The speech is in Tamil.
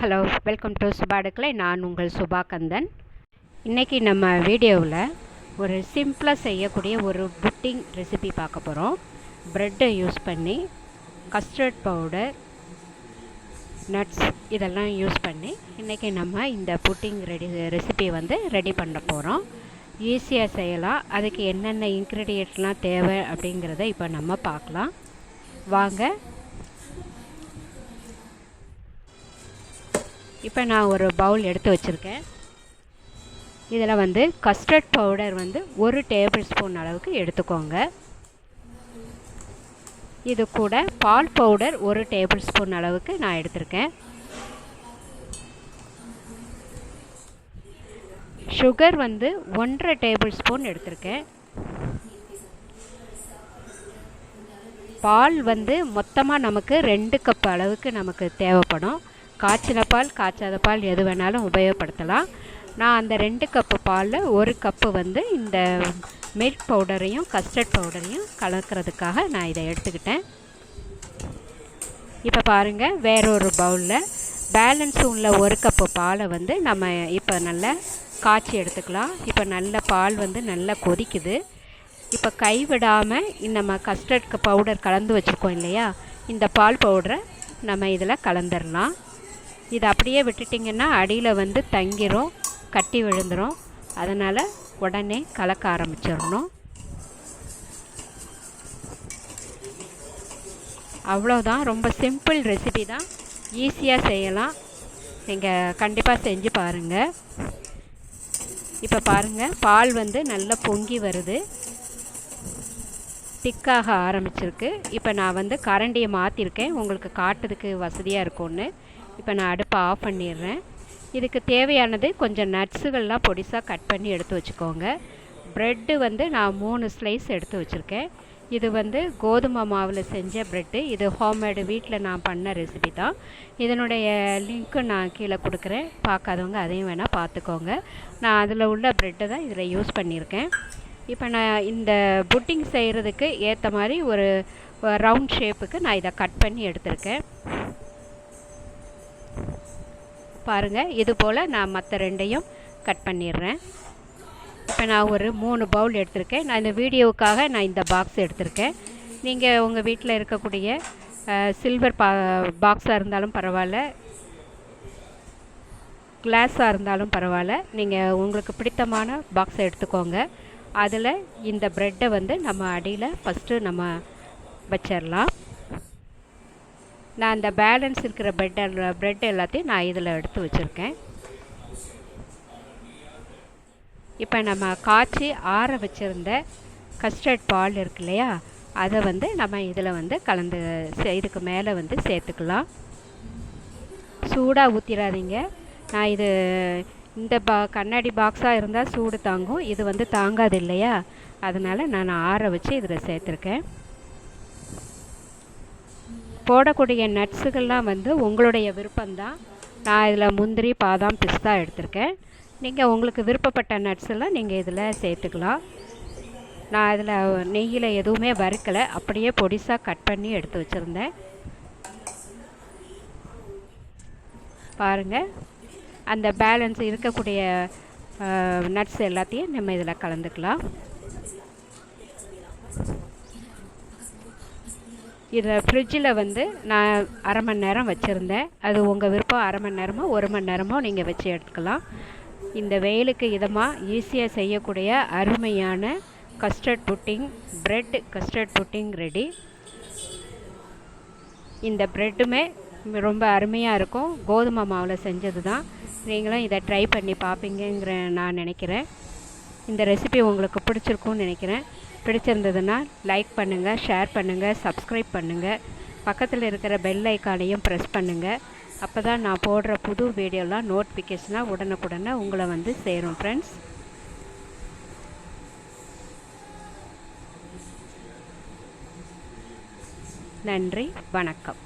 ஹலோ வெல்கம் டு சுபாடுக்கலை நான் உங்கள் சுபா கந்தன் இன்றைக்கி நம்ம வீடியோவில் ஒரு சிம்பிளாக செய்யக்கூடிய ஒரு புட்டிங் ரெசிபி பார்க்க போகிறோம் ப்ரெட்டை யூஸ் பண்ணி கஸ்டர்ட் பவுடர் நட்ஸ் இதெல்லாம் யூஸ் பண்ணி இன்றைக்கி நம்ம இந்த புட்டிங் ரெடி ரெசிபி வந்து ரெடி பண்ண போகிறோம் ஈஸியாக செய்யலாம். அதுக்கு என்னென்ன இன்க்ரீடியண்ட்லாம் தேவை அப்படிங்கிறத இப்போ நம்ம பார்க்கலாம். வாங்க இப்போ நான் ஒரு பவுல் எடுத்து வச்சுருக்கேன். இதில் வந்து கஸ்டர்ட் பவுடர் வந்து ஒரு டேபிள் ஸ்பூன் அளவுக்கு எடுத்துக்கோங்க. இது கூட பால் பவுடர் ஒரு டேபிள் ஸ்பூன் அளவுக்கு நான் எடுத்திருக்கேன். சுகர் வந்து ஒன்றரை டேபிள் ஸ்பூன் எடுத்திருக்கேன். பால் வந்து மொத்தமாக நமக்கு ரெண்டு கப் அளவுக்கு நமக்கு தேவைப்படும். காய்ச்சின பால் காய்ச்சாத பால் எது வேணாலும் உபயோகப்படுத்தலாம். நான் அந்த ரெண்டு கப்பு பாலில் ஒரு கப்பு வந்து இந்த மில்க் பவுடரையும் கஸ்டர்ட் பவுடரையும் கலக்கிறதுக்காக நான் இதை எடுத்துக்கிட்டேன். இப்போ பாருங்கள் வேறொரு பவுலில் பேலன்ஸ் உள்ள ஒரு கப்பு பாலை வந்து நம்ம இப்போ நல்லா காய்ச்சி எடுத்துக்கலாம். இப்போ நல்ல பால் வந்து நல்லா கொதிக்குது. இப்போ கைவிடாமல் நம்ம கஸ்டர்ட் பவுடர் கலந்து வச்சுருக்கோம் இல்லையா? இந்த பால் பவுடரை நம்ம இதில் கலந்துடலாம் இதை அப்படியே விட்டுட்டிங்கன்னா அடியில் வந்து தங்கிரும் கட்டி விழுந்துடும் அதனால் உடனே கலக்க ஆரம்பிச்சிடணும். அவ்வளோதான் ரொம்ப சிம்பிள் ரெசிபி தான். ஈஸியாக செய்யலாம். நீங்கள் கண்டிப்பாக செஞ்சு பாருங்கள் இப்போ பாருங்கள் பால் வந்து நல்லா பொங்கி வருது. திக்காக ஆரம்பிச்சிருக்கு. இப்போ நான் வந்து கரண்டியை மாற்றிருக்கேன் உங்களுக்கு காட்டுறதுக்கு வசதியாக இருக்கும்னு. இப்போ நான் அடுப்பை ஆஃப் பண்ணிடுறேன். இதுக்கு தேவையானது கொஞ்சம் நட்ஸுகள்லாம் பொடிசாக கட் பண்ணி எடுத்து வச்சுக்கோங்க. ப்ரெட்டு வந்து நான் மூணு ஸ்லைஸ் எடுத்து வச்சுருக்கேன். இது வந்து கோதுமை மாவில் செஞ்ச ப்ரெட்டு. இது ஹோம்மேடு வீட்டில் நான் பண்ண ரெசிபி தான். இதனுடைய லிங்க்கு நான் கீழே கொடுக்குறேன். பார்க்காதவங்க அதையும் வேணால் பார்த்துக்கோங்க. நான் அதில் உள்ள ப்ரெட்டை தான் இதில் யூஸ் பண்ணியிருக்கேன். இப்போ நான் இந்த புட்டிங் செய்கிறதுக்கு ஏற்ற மாதிரி ஒரு ரவுண்ட் ஷேப்புக்கு நான் இதை கட் பண்ணி எடுத்திருக்கேன். பாருங்கள் இது போல் நான் மற்ற ரெண்டையும் கட் பண்ணிடுறேன். இப்போ நான் ஒரு மூணு பவுல் எடுத்திருக்கேன். நான் இந்த வீடியோவுக்காக நான் இந்த பாக்ஸ் எடுத்திருக்கேன். நீங்கள் உங்கள் வீட்டில் இருக்கக்கூடிய சில்வர் பா பாக்ஸாக இருந்தாலும் பரவாயில்ல. கிளாஸாக இருந்தாலும் பரவாயில்ல. நீங்கள் உங்களுக்கு பிடித்தமான பாக்ஸை எடுத்துக்கோங்க. அதில் இந்த ப்ரெட்டை வந்து நம்ம அடியில் ஃபஸ்ட்டு நம்ம வச்சிடலாம். நான் அந்த பேலன்ஸ் இருக்கிற பெட் ப்ரெட் எல்லாத்தையும் நான் இதில் எடுத்து வச்சுருக்கேன். இப்போ நம்ம காய்ச்சி ஆற வச்சுருந்த கஸ்டர்ட் பால் இருக்கு இல்லையா? அதை வந்து நம்ம இதில் வந்து கலந்து இதுக்கு மேலே வந்து சேர்த்துக்கலாம். சூடாக ஊற்றிடாதீங்க நான் இது இந்த பா கண்ணாடி பாக்ஸாக இருந்தால் சூடு தாங்கும். இது வந்து தாங்காது இல்லையா? அதனால் நான் ஆற வச்சு இதில் சேர்த்துருக்கேன். போடக்கூடிய நட்ஸுகள்லாம் வந்து உங்களுடைய விருப்பம்தான். நான் இதில் முந்திரி பாதாம் பிஸ்தா எடுத்திருக்கேன். நீங்கள் உங்களுக்கு விருப்பப்பட்ட நட்ஸெல்லாம் நீங்கள் இதில் சேர்த்துக்கலாம். நான் இதில் நெய்யில் எதுவுமே வறுக்கலை. அப்படியே பொடிசாக கட் பண்ணி எடுத்து வச்சுருந்தேன். பாருங்கள் அந்த பேலன்ஸ் இருக்கக்கூடிய நட்ஸ் எல்லாத்தையும் நம்ம இதில் கலந்துக்கலாம். இதை ஃப்ரிட்ஜில் வந்து நான் அரை மணி நேரம் வச்சுருந்தேன். அது உங்கள் விருப்பம் அரை மணி நேரமோ ஒரு மணி நேரமோ நீங்கள் வச்சு எடுத்துக்கலாம். இந்த வெயிலுக்கு இதமாக ஈஸியாக செய்யக்கூடிய அருமையான custard pudding bread custard pudding ready இந்த ப்ரெட்டுமே ரொம்ப அருமையாக இருக்கும். கோதுமை மாவில் செஞ்சது தான் நீங்களும் இதை ட்ரை பண்ணி பார்ப்பீங்கிற நான் நினைக்கிறேன். இந்த ரெசிபி உங்களுக்கு பிடிச்சிருக்கும்னு நினைக்கிறேன். பிடிச்சிருந்ததுன்னா லைக் பண்ணுங்கள் ஷேர் பண்ணுங்கள் சப்ஸ்கிரைப் பண்ணுங்கள் பக்கத்தில் இருக்கிற பெல் ஐக்கானையும் ப்ரெஸ் பண்ணுங்கள் அப்போ தான் நான் போடுற புது வீடியோலாம் நோட்டிஃபிகேஷனாக உடனுக்குடனே உங்களை வந்து சேரும் ஃப்ரெண்ட்ஸ் நன்றி வணக்கம்.